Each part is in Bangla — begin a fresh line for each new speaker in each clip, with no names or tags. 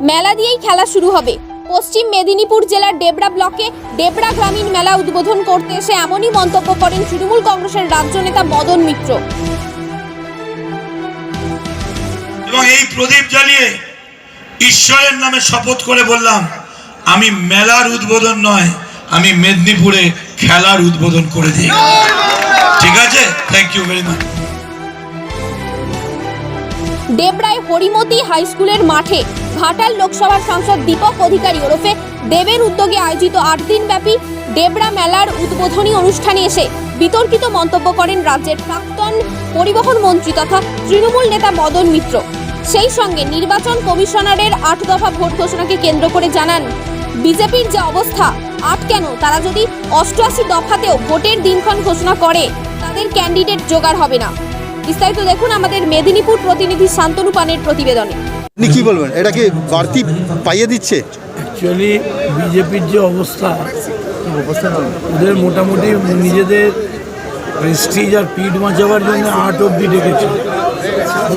মেলা দিয়েই খেলা শুরু হবে। পশ্চিম মেদিনীপুর জেলার ডেবরা ব্লকে ডেবরা গ্রামীণ মেলা উদ্বোধন করতে এসে এমনই মন্তব্য করেন তৃণমূল কংগ্রেসের রাজ্য নেতা মদন মিত্র।
এবং এই প্রদীপ জ্বালিয়ে ঈশ্বরের নামে শপথ করে বললাম আমি মেলার উদ্বোধন নয় আমি মেদিনীপুরে খেলার উদ্বোধন করে দিই। ঠিক আছে? থ্যাংক ইউ ভেরি মাচ
ডেবরায় হরিমতি হাই স্কুলের মাঠে ঘাটাল লোকসভার সাংসদ দীপক অধিকারী ওরফে দেবের উদ্যোগে আয়োজিত আট দিনব্যাপী ডেবরা মেলার উদ্বোধনী অনুষ্ঠানে এসে বিতর্কিত মন্তব্য করেন রাজ্যের প্রাক্তন পরিবহন মন্ত্রী তথা তৃণমূল নেতা মদন মিত্র। সেই সঙ্গে নির্বাচন কমিশনারের আট দফা ভোট ঘোষণাকে কেন্দ্র করে জানান, বিজেপির যে অবস্থা, আট কেন? তারা যদি অষ্টআশি দফাতেও ভোটের দিনক্ষণ ঘোষণা করে, তাদের ক্যান্ডিডেট জোগাড় হবে না। বিস্তারিত দেখুন আমাদের মেদিনীপুর প্রতিনিধি শান্তনু পানের প্রতিবেদনে।
আপনি কি বলবেন? এটা কি বাড়তি পাইয়ে দিচ্ছে?
অ্যাকচুয়ালি বিজেপির যে অবস্থা ওদের মোটামুটি নিজেদের প্রেস্টিজ আর পিঠ বাঁচাবার জন্য আট অব্দি ডেকেছে।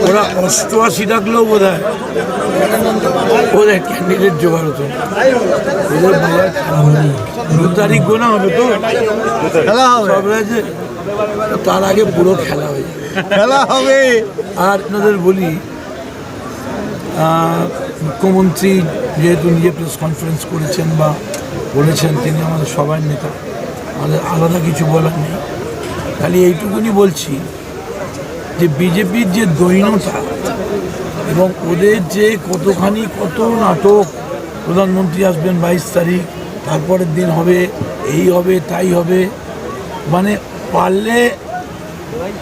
ওরা অষ্টআশি ডাকলেও বোধ হয় ওদের ক্যান্ডিডেট জোগাড় হতো। ওদের দু তারিখ গোনা হবে তো?
খেলা হবে।
সব রয়েছে তার আগে পুরো খেলা হয়ে যাবে।
খেলা হবে।
আর আপনাদের বলি মুখ্যমন্ত্রী যেহেতু নিজে প্রেস কনফারেন্স করেছেন বা বলেছেন তিনি আমাদের সবার নেতা আমাদের আলাদা কিছু বলার নেই। খালি এইটুকুনি বলছি যে বিজেপির যে দৈনতা এবং ওদের যে কতখানি কত নাটক প্রধানমন্ত্রী আসবেন বাইশ তারিখ তারপরের দিন হবে এই হবে তাই হবে মানে পারলে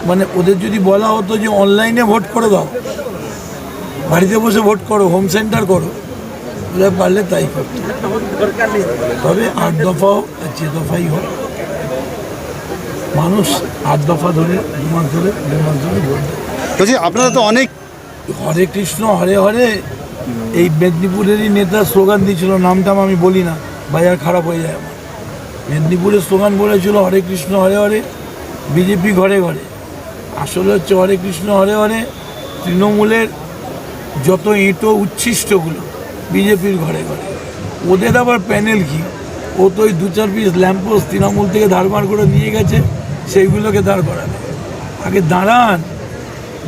মানে ওদের যদি বলা হতো যে অনলাইনে ভোট করে দাও বাড়িতে বসে ভোট করো হোম সেন্টার করো ওরা পারলে তাই করতো। তবে আট দফা হোক আর যে দফাই হোক মানুষ আট দফা ধরে দু মাস ধরে দু মাস ধরে ভোট দেয়।
আপনারা তো অনেক
হরে কৃষ্ণ হরে হরে এই মেদিনীপুরেরই নেতা স্লোগান দিয়েছিল নামটাম আমি বলি না বাজার খারাপ হয়ে যায় আমার। মেদিনীপুরের স্লোগান বলেছিল হরে কৃষ্ণ হরে হরে বিজেপি ঘরে ঘরে। আসলে হচ্ছে হরে কৃষ্ণ, হরে হরে। তৃণমূলের যত ইঁটো উচ্ছিষ্টগুলো বিজেপির ঘরে ঘরে। ওদের আবার প্যানেল কি? ও তো ওই দু চার পিস ল্যাম্পোস্ট তৃণমূল থেকে ধারবার করে নিয়ে গেছে, সেইগুলোকে দাঁড় করাবে। আগে দাঁড়ান।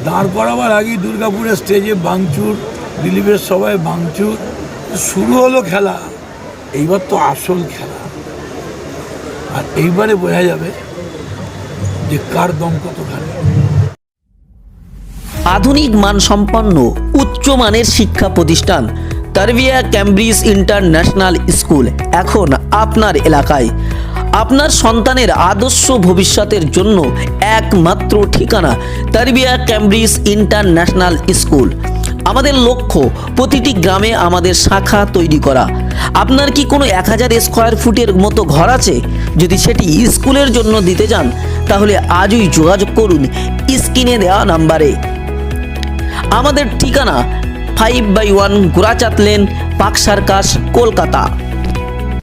দাঁড় করাবার আগেই দুর্গাপুরের স্টেজে বাংচুর দিলীপের সবাই বাংচুর শুরু হলো খেলা। এইবার তো আসল খেলা। আর এইবারে বোঝা যাবে যে কার দম কতখানি?
আধুনিক মানসম্পন্ন উচ্চমানের শিক্ষা প্রতিষ্ঠান তারবিয়া ক্যামব্রিজ ইন্টারন্যাশনাল স্কুল এখন আপনার এলাকায়। আপনার সন্তানের আদর্শ ভবিষ্যতের জন্য একমাত্র ঠিকানা তারবিয়া ক্যামব্রিজ ইন্টারন্যাশনাল স্কুল। আমাদের লক্ষ্য প্রতিটি গ্রামে আমাদের শাখা তৈরি করা। আপনার কি কোনো এক হাজার স্কোয়ার ফুটের মতো ঘর আছে? যদি সেটি স্কুলের জন্য দিতে চান তাহলে আজই যোগাযোগ করুন স্ক্রিনে দেওয়া নাম্বারে। আমাদের ঠিকানা five by one Gorachand lane park circus, Kolkata.